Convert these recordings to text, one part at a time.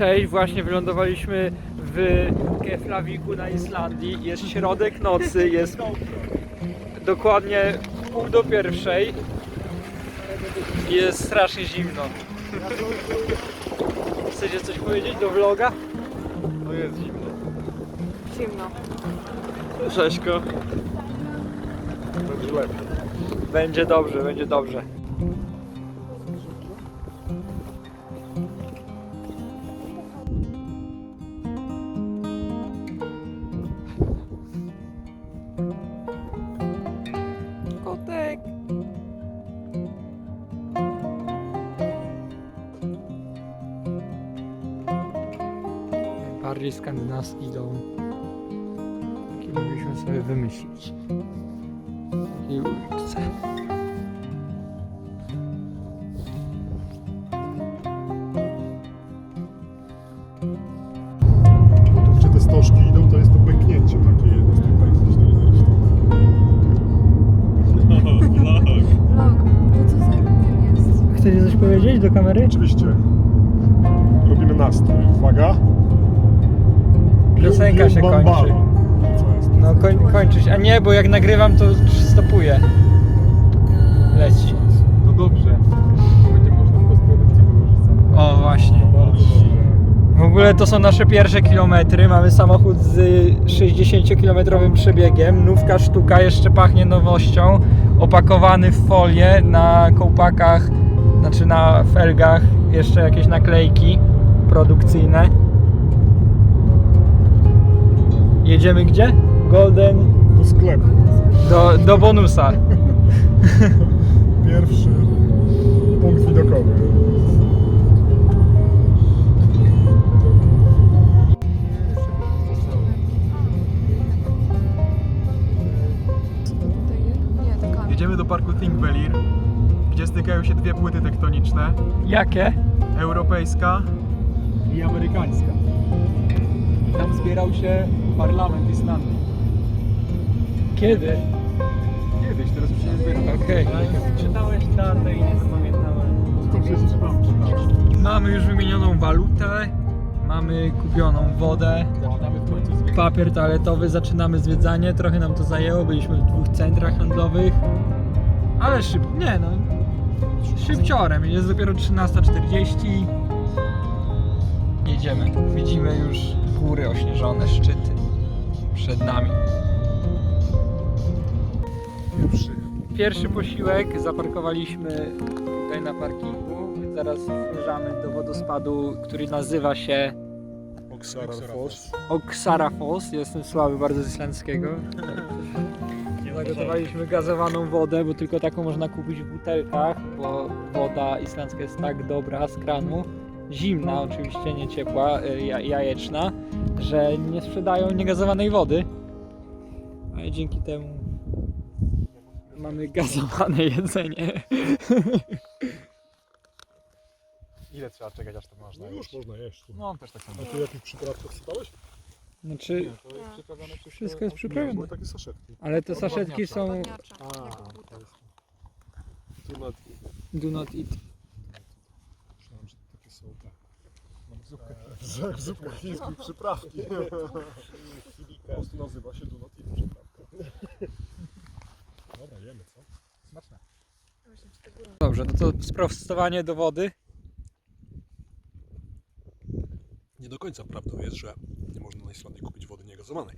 Cześć, właśnie wylądowaliśmy w Keflaviku na Islandii. Jest środek nocy, jest dokładnie pół do pierwszej. Jest strasznie zimno. Chcecie coś powiedzieć do vloga? No jest zimno. Zimno. Rzeźko. Będzie lepiej. Będzie dobrze, będzie dobrze. Bardziej skandynawski dom. Jaki mogliśmy sobie wymyślić. I uliczce. Tu gdzie te stożki idą, to jest to pęknięcie takie jedno z tych pęknięć na jednej Vlog. To co za jest? Chcecie coś powiedzieć do kamery? Oczywiście. Robimy nastrój. Uwaga. Piosenka się kończy. No koń, kończyć. A nie, bo jak nagrywam to stopuje. Leci. To dobrze. Będzie można w postprodukcji wykorzystać. O właśnie. W ogóle to są nasze pierwsze kilometry. Mamy samochód z 60-kilometrowym przebiegiem. Nówka sztuka jeszcze pachnie nowością. Opakowany w folię na kołpakach, znaczy na felgach. Jeszcze jakieś naklejki produkcyjne. Jedziemy gdzie? Golden Do sklepu. do, do bonusa. Pierwszy punkt widokowy. Jedziemy do parku Thingvellir, gdzie stykają się dwie płyty tektoniczne, Jakie? europejska i amerykańska. I tam zbierał się parlament Islandii. Kiedy? Kiedyś, teraz już się nie zbiera. Okej. Czytałeś datę i nie zapamiętałem. Mamy już wymienioną walutę, mamy kupioną wodę, w końcu papier toaletowy, zaczynamy zwiedzanie. Trochę nam to zajęło, byliśmy w dwóch centrach handlowych, ale szybko, nie no, szybciorem. Jest dopiero 13.40. Jedziemy. Widzimy już góry ośnieżone, szczyty przed nami. Pierwszy. Pierwszy posiłek zaparkowaliśmy tutaj na parkingu. Zaraz zmierzamy do wodospadu, który nazywa się Oksara Fos. Oksara Falls. Jestem słaby bardzo z islandzkiego. Zagotowaliśmy gazowaną wodę, bo tylko taką można kupić w butelkach, bo woda islandzka jest tak dobra z kranu, zimna oczywiście, nie ciepła, y, ja- jajeczna, że nie sprzedają niegazowanej wody. A dzięki temu mamy gazowane jedzenie. Ile trzeba czekać, aż to można No już można jeść. No, też tak samo. A ty jakiś przyprawkę wsypałeś? Znaczy, To jest przyprawione wszystko. wszystko jest przyprawione. były takie saszetki. Ale te saszetki są Odwadniacza. A, to jest... Tu nad... do not eat. Myślałem, że to takie są te... Że w zupkach chińskich przyprawki. Po prostu nazywa się Dunot i przyprawka. Dobra, jemy, co? Smaczne. Dobrze, no to sprostowanie do wody. Nie do końca prawdą jest, że nie można na Islandii kupić wody niegazowanej.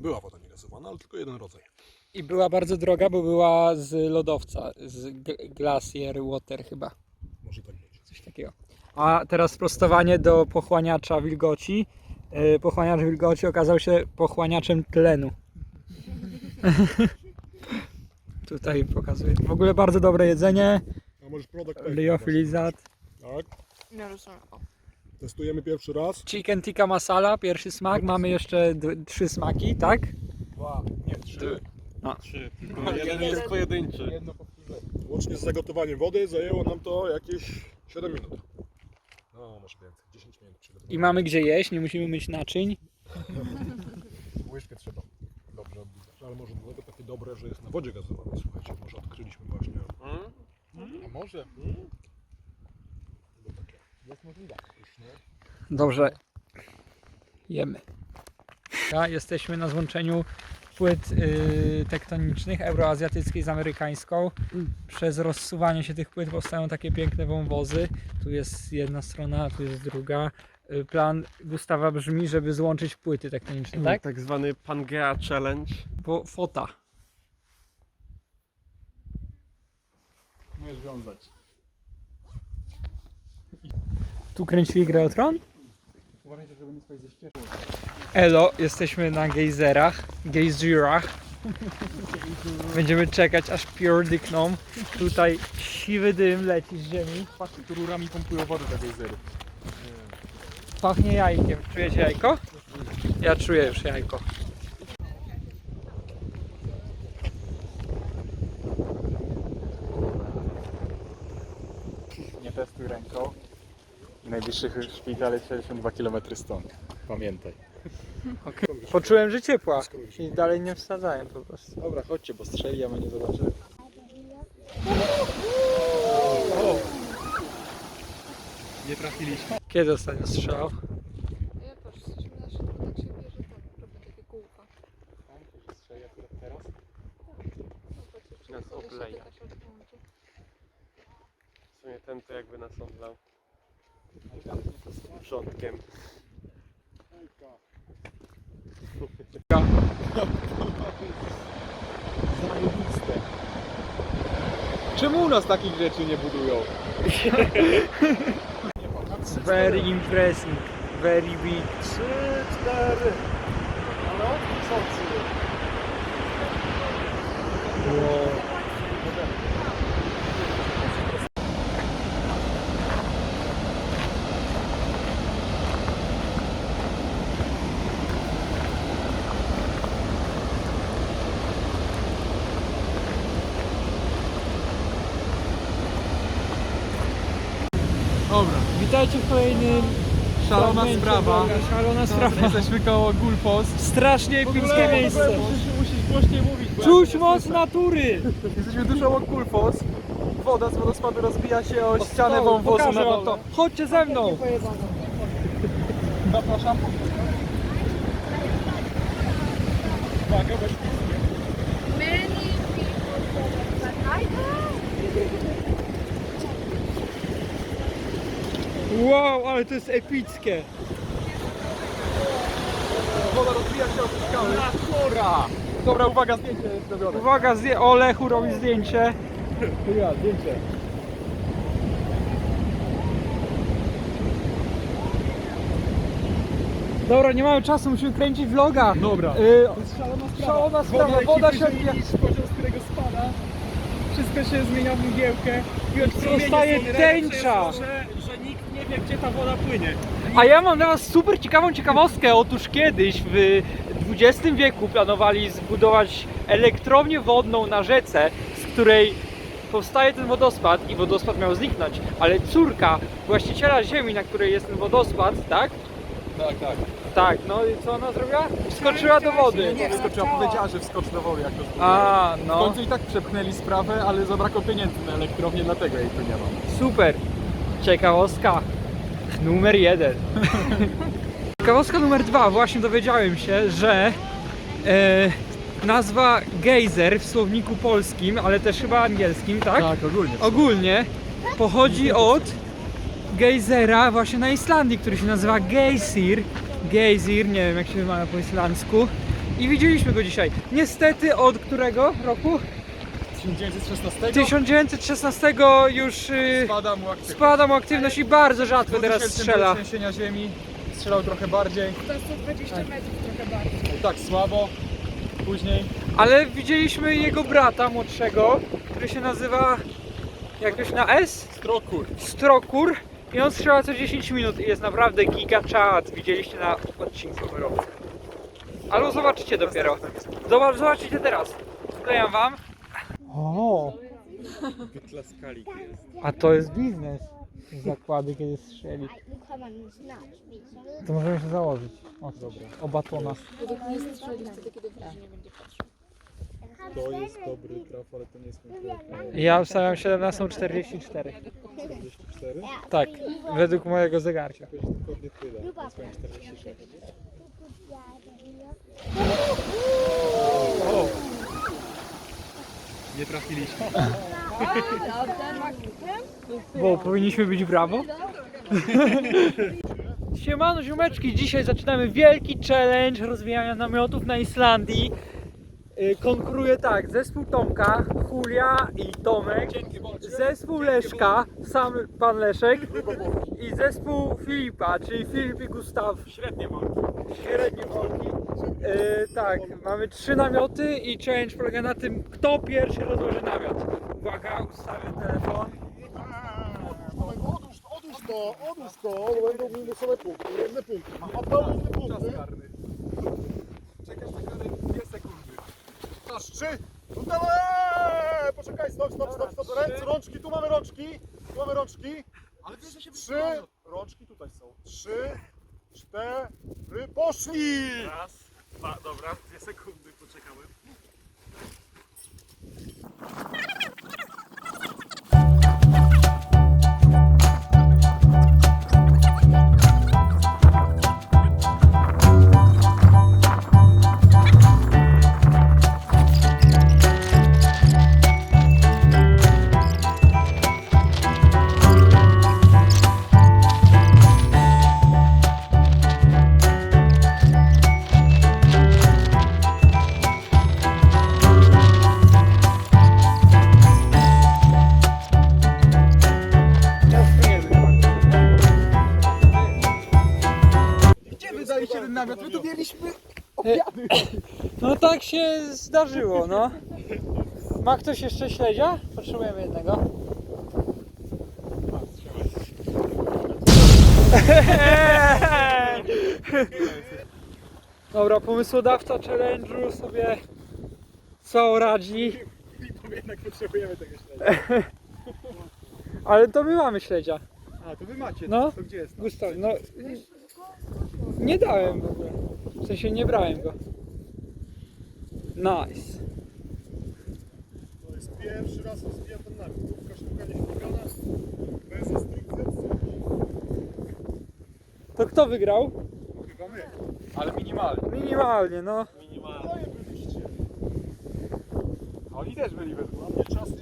Była woda niegazowana, ale tylko jeden rodzaj. I była bardzo droga, bo była z lodowca, z Glacier Water chyba, Może tak być. coś takiego. A teraz sprostowanie do pochłaniacza wilgoci. Yy, Pochłaniacz wilgoci okazał się pochłaniaczem tlenu. Tutaj pokazuję. W ogóle bardzo dobre jedzenie. A możesz produkt pack Liofilizat. Tak, Nie rozumiem. O. testujemy pierwszy raz. Chicken tikka masala, pierwszy smak. Mamy jeszcze d- trzy smaki, tak? Dwa, nie, trzy. Trzy. Jeden jest pojedynczy. Jedno powtórzenie. Łącznie z zagotowaniem wody zajęło nam to jakieś 7 minut. No, może więcej, 10 minut przygotowania. I mamy gdzie jeść, nie musimy myć naczyń. Łyżkę trzeba dobrze oblizać. Ale może dlatego takie dobre, że jest na wodzie gazowanej. Słuchajcie, może odkryliśmy właśnie. A może? Takie Jest możliwe. Dobrze. Jemy. Ja, jesteśmy na złączeniu płyt y, tektonicznych euroazjatyckiej z amerykańską. Przez rozsuwanie się tych płyt powstają takie piękne wąwozy. Tu jest jedna strona, tu jest druga. Y, plan Gustawa brzmi, żeby złączyć płyty tektoniczne, tak? Tak zwany Pangea Challenge. Po fota. Możesz wiązać. Tu kręcili grę o tron? Uważajcie, żeby nie spać ze ścieżką. Elo, jesteśmy na gejzerach, gejzerach. Będziemy czekać aż pierdykną. Tutaj siwy dym leci z ziemi. Patrzcie, tu rurami pompują wodę do gejzeru. Pachnie jajkiem. Czujecie jajko? Ja czuję już jajko. Nie testuj ręką. Najbliższy szpital jest 62 km stąd. Pamiętaj. Poczułem, że ciepła i dalej nie wsadzałem po prostu. Dobra, chodźcie, bo strzeli, a my nie zobaczymy. Nie trafiliśmy. Kiedy ostatnio strzelał? Ja patrz, jesteśmy na szybko, tak się bierze, tak robię takie kółka. Nas obleja. tak. W sumie ten to jakby nas oblał. Wrzątkiem. Zajebiste. Czemu u nas takich rzeczy nie budują? Very impressive, very big. Trzy, cztery. No, co trzy? Dobra, Witajcie w kolejnym szalona fragmencie sprawa. vloga. Szalona sprawa. Jesteśmy koło Gulfos. Strasznie epickie miejsce. Musisz głośniej mówić. bo Czuć moc natury! Jesteśmy tuż obok Gulfos. Woda z wodospadu rozbija się o ścianę wąwozu pokażę na wam to. Chodźcie ze mną! Zapraszam. Uwaga, Many people but I Wow, ale to jest epickie. Woda rozbija się o skały. Natura! Dobra, uwaga, zdjęcie jest zrobione. Uwaga, zje- o Lechu robi zdjęcie. ja, zdjęcie. Dobra, nie mamy czasu, musimy kręcić vloga. Dobra. Y, To jest szalona sprawa. Szalona sprawa, woda się odbija. niż poziom, z którego spada. Wszystko się zmienia w mgiełkę. I od promienie Zostaje słoneczne tęcza. jest to, Że, że nie wie, gdzie ta woda płynie. A ja mam dla Was super ciekawą ciekawostkę. Otóż kiedyś w XX wieku planowali zbudować elektrownię wodną na rzece, z której powstaje ten wodospad i wodospad miał zniknąć. Ale córka właściciela ziemi, na której jest ten wodospad, tak? Tak, tak. Tak, no i co ona zrobiła? Wskoczyła do wody. Nie, wskoczyła, powiedziała, że wskocz do wody, jak to. A, W no, końcu i tak przepchnęli sprawę, ale zabrakło pieniędzy na elektrownię, dlatego jej tu nie ma. super. Ciekawostka numer jeden. Ciekawostka numer dwa. Właśnie dowiedziałem się, że e, nazwa gejzer w słowniku polskim, ale też chyba angielskim, tak? Tak, ogólnie. Ogólnie pochodzi od gejzera właśnie na Islandii, który się nazywa Geysir. Geysir, nie wiem jak się wymawia po islandzku. I widzieliśmy go dzisiaj. Niestety od którego roku? 1916 1916 już y, Spada mu aktywność. spada mu aktywność i bardzo rzadko teraz 2000 strzela. trzęsienia ziemi, strzelał trochę bardziej. To 120 metrów trochę bardziej. I tak słabo. Później Ale widzieliśmy jego brata młodszego, który się nazywa jakoś na S? Strokur. Strokur. I on strzela co 10 minut i jest naprawdę giga czad. Widzieliście na odcinku roku. Albo zobaczycie dopiero. Zobacz, zobaczycie teraz. Wklejam wam. O, Wyklaskali jest. a to jest biznes. Zakłady, kiedy strzeli. To możemy się założyć. O, dobra. O batona. Według mnie strzeli wtedy, kiedy wrażenie nie będzie patrzył. To jest dobry traf, ale to nie jest konkretne. Ja wstawiam 17.44. 44 44. Tak, według mojego zegarka. Dokładnie tyle. Więc powiem 46. Nie trafiliśmy. Bo powinniśmy być brawo. Siemano ziomeczki, dzisiaj zaczynamy wielki challenge rozwijania namiotów na Islandii. Y, Konkuruje tak, zespół Tomka, Julia i Tomek, zespół Leszka, sam pan Leszek i zespół Filipa, czyli Filip i Gustaw. Średnie. Średnie Y, tak, mamy trzy namioty i challenge polega na tym, kto pierwszy rozłoży namiot. Uwaga, ustawię telefon. Odłóż, odłóż to, odłóż to, bo będą minusowe punkty, jedne punkty. A dwa inne punkty. karny. Czekasz na karę 2 sekundy. Masz trzy. No dawaj! Poczekaj, stop, stop, stop, stop. Ręce, rączki, tu mamy rączki. Tu mamy rączki. Ale wiesz, że się Trzy. Rączki tutaj są. Trzy, cztery, poszli! Raz, dwa, dobra, 2 sekundy poczekamy. Mieliśmy No tak się zdarzyło, no. Ma ktoś jeszcze śledzia? Potrzebujemy jednego. Dobra, pomysłodawca challenge'u sobie co radzi, jednak potrzebujemy tego śledzia. ale to my mamy śledzia. A, to wy macie. No. To gdzie jest? Gustaw, no nie dałem w ogóle. W sensie nie brałem go. Nice. To jest pierwszy raz rozwijam ten namiot. Główka sztuka nieślubana. Bez instrukcji. To kto wygrał? Chyba my. Ale minimalnie. Minimalnie, no. Minimalnie. Oni też byli. Dla mnie czas